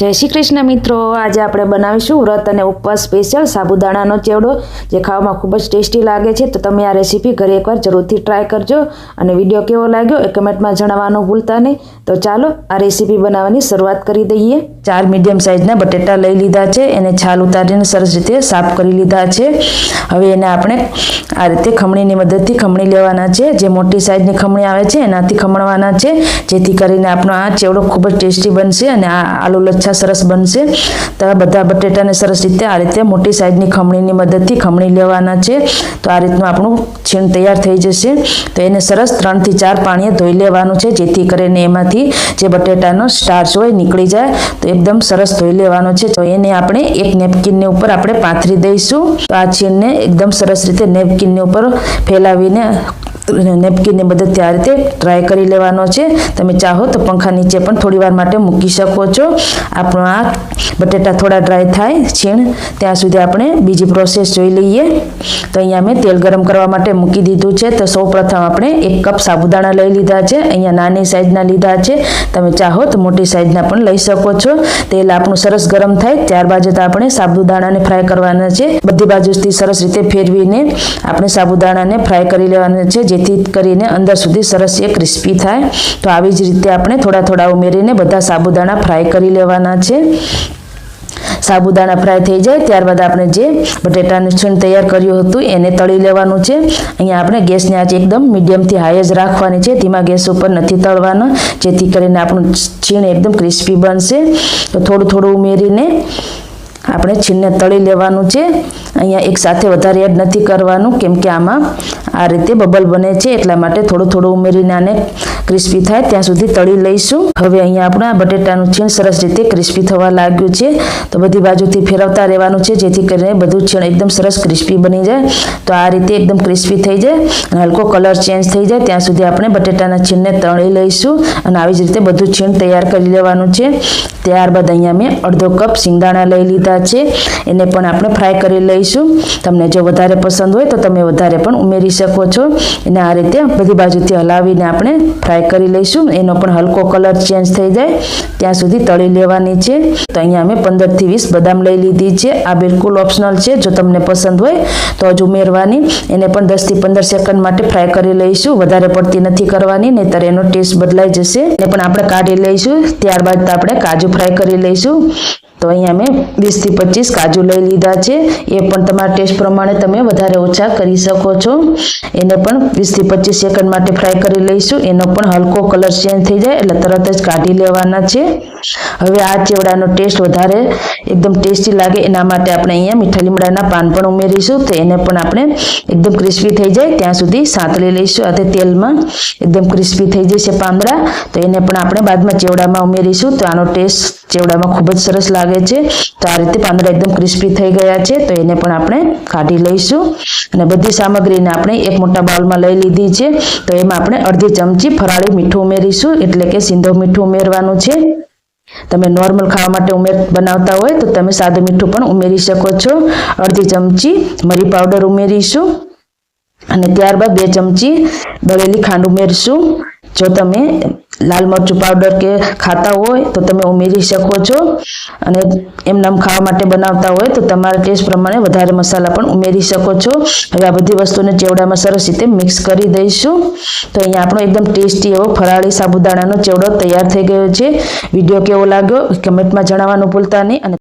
જય શ્રી કૃષ્ણ મિત્રો, આજે આપણે બનાવીશું વ્રત અને ઉપવાસ સ્પેશિયલ સાબુદાણાનો ચેવડો, જે ખાવામાં ખૂબ જ ટેસ્ટી લાગે છે. તો તમે આ રેસીપી ઘરે એકવાર જરૂરથી ટ્રાય કરજો અને વીડિયો કેવો લાગ્યો એ કમેન્ટમાં જણાવવાનું ભૂલતા નહીં. તો ચાલો આ રેસીપી બનાવવાની શરૂઆત કરી દઈએ. ચાર મીડિયમ સાઇઝના બટેટા લઈ લીધા છે, એને છાલ ઉતારીને સરસ રીતે સાફ કરી લીધા છે. હવે એને આપણે આ રીતે ખમણીની મદદથી ખમણી લેવાના છે. જે મોટી સાઇઝની ખમણી આવે છે, એનાથી ખમણવાના છે. જેથી કરીને આપણો આ ચેવડો ખૂબ જ ટેસ્ટી બનશે અને આ આલુ લચ્છા સરસ બનશે. તો બધા બટેટાને સરસ રીતે આ રીતે મોટી સાઇઝની ખમણીની મદદથી ખમણી લેવાના છે. તો આ રીતનું આપણું છીણ તૈયાર થઈ જશે. તો એને સરસ ત્રણથી ચાર પાણીએ ધોઈ લેવાનું છે, જેથી કરીને એમાંથી જે બટેટાનો સ્ટાર્ચ હોય નીકળી જાય. તો એકદમ સરસ ધોઈ લેવાનો છે. તો એને આપણે એક નેપકિનની ઉપર આપણે પાથરી દઈશું. તો આ છીણને એકદમ સરસ રીતે નેપકિનની ઉપર ફેલાવીને નેપકિનની મદદથી આ રીતે ટ્રાય કરી લેવાનો છે. તમે ચાહો તો પંખા નીચે પણ થોડી વાર માટે મૂકી શકો છો. આપણો આ બટેટા થોડા ડ્રાય થાય, છીણ. ત્યાં સુધી આપણે બીજી પ્રોસેસ જોઈ લઈએ. તો અહીંયા મેં તેલ ગરમ કરવા માટે મૂકી દીધું છે. તો સૌપ્રથમ આપણે એક કપ સાબુદાણા લઈ લીધા છે. અહીંયા નાની સાઇઝના લીધા છે. તમે ચાહો તો મોટી સાઈઝના પણ લઈ શકો છો. તેલ આપણું સરસ ગરમ થાય, ત્યારબાદ તો આપણે સાબુદાણાને ફ્રાય કરવાના છે. બધી બાજુથી સરસ રીતે ફેરવીને આપણે સાબુદાણાને ફ્રાય કરી લેવાના છે. જેથી કરીને અંદર સુધી સરસ એ ક્રિસ્પી થાય. તો આવી જ રીતે આપણે થોડા થોડા ઉમેરીને બધા સાબુદાણા ફ્રાય કરી લેવાના છે. સાબુદાણા ફ્રાય થઈ જાય, ત્યારબાદ આપણે જે બટેટાનું છીણ તૈયાર કર્યું હતું એને તળી લેવાનું છે. અહીંયા આપણે ગેસની આંચ એકદમ મીડિયમથી હાઈ જ રાખવાની છે. ધીમા ગેસ ઉપર નથી તળવાનો, જેથી કરીને આપણું છીણ એકદમ ક્રિસ્પી બનશે. તો થોડું થોડું ઉમેરીને આપણે છીણને તળી લેવાનું છે. અહીંયા એક સાથે વધારે એડ નથી કરવાનું, કેમ કે આમાં આ રીતે બબલ બને છે એટલા માટે થોડું થોડું ઉમેરીને આને ક્રિસ્પી થાય. ત્યાં સુધી તળી લઈશું. હવે અહીંયા આપણા બટેટાનું છીણ સરસ રીતે ક્રિસ્પી થવા લાગ્યું છે. તો બધી બાજુથી ફેરવતા રહેવાનું છે, જેથી કરીને બધું છીણ એકદમ સરસ ક્રિસ્પી બની જાય. તો આ રીતે એકદમ ક્રિસ્પી થઈ જાય અને હલકો કલર ચેન્જ થઈ જાય. ત્યાં સુધી આપણે બટેટાના છીણને તળી લઈશું અને આવી જ રીતે બધું છીણ તૈયાર કરી લેવાનું છે. ત્યારબાદ અહીંયા મેં અડધો કપ સિંગદાણા લઈ લીધા છે. એને પણ આપણે ફ્રાય કરી લઈશું. તમને જો વધારે પસંદ હોય તો તમે વધારે પણ ઉમેરી શકો છો. એને આ રીતે બધી બાજુથી હલાવીને આપણે ફ્રાય કરી લઈશું. એનો પણ હલકો કલર ચેન્જ થઈ જાય. ત્યાં સુધી તળી લેવાની છે. તો અહીંયા અમે પંદરથી વીસ બદામ લઈ લીધી છે. આ બિલકુલ ઓપ્શનલ છે. જો તમને પસંદ હોય તો જ ઉમેરવાની. એને પણ દસથી પંદર સેકન્ડ માટે ફ્રાય કરી લઈશું. વધારે પડતી નથી કરવાની, નહીતર એનો ટેસ્ટ બદલાઈ જશે. એને પણ આપણે કાઢી લઈશું. ત્યારબાદ આપણે કાજુ ફ્રાય કરી લઈશું. તો અહીંયા મેં વીસથી પચીસ કાજુ લઈ લીધા છે. એ પણ તમારા ટેસ્ટ પ્રમાણે તમે વધારે ઓછા કરી શકો છો. એને પણ વીસથી પચીસ સેકન્ડ માટે ફ્રાય કરી લઈશું. એનો પણ હલકો કલર ચેન્જ થઈ જાય એટલે તરત જ કાઢી લેવાના છે. હવે આ ચેવડાનો ટેસ્ટ વધારે એકદમ ટેસ્ટી લાગે. એના માટે આપણે અહીંયા મીઠા લીમડાના પાન પણ ઉમેરીશું. તો એને પણ આપણે એકદમ ક્રિસ્પી થઈ જાય. ત્યાં સુધી સાંતળી લઈશું. અને તેલમાં એકદમ ક્રિસ્પી થઈ જશે પાંદડા. તો એને પણ આપણે બાદમાં ચેવડામાં ઉમેરીશું. તો આનો ટેસ્ટ ચેવડામાં ખૂબ જ સરસ લાગે છે. તો આ રીતે પાંદડા એકદમ ક્રિસ્પી થઈ ગયા છે. તો એને પણ આપણે કાઢી લઈશું. અને બધી સામગ્રીને આપણે એક મોટા બાઉલમાં લઈ લીધી છે. તો એમાં આપણે અડધી ચમચી ફરાળી મીઠું ઉમેરીશું. એટલે કે સિંધો મીઠું ઉમેરવાનું છે. તમે નોર્મલ ખાવા માટે ઉમેર બનાવતા હોય તો તમે સાદું મીઠું પણ ઉમેરી શકો છો. અડધી ચમચી મરી પાવડર ઉમેરીશું. અને ત્યારબાદ બે ચમચી દળેલી ખાંડ ઉમેરશું. જો તમે લાલ મરચું પાવડર કે ખાતા હોય તો તમે ઉમેરી શકો છો. અને એમનામ ખાવા માટે બનાવતા હોય તો તમારા ટેસ્ટ પ્રમાણે વધારે મસાલા પણ ઉમેરી શકો છો. હવે આ બધી વસ્તુને ચેવડામાં સરસ રીતે મિક્સ કરી દઈશું. તો અહીંયા આપણો એકદમ ટેસ્ટી એવો ફરાળી સાબુદાણાનો ચેવડો તૈયાર થઈ ગયો છે. વીડિયો કેવો લાગ્યો? કમેન્ટમાં જણાવવાનું ભૂલતા નહીં અને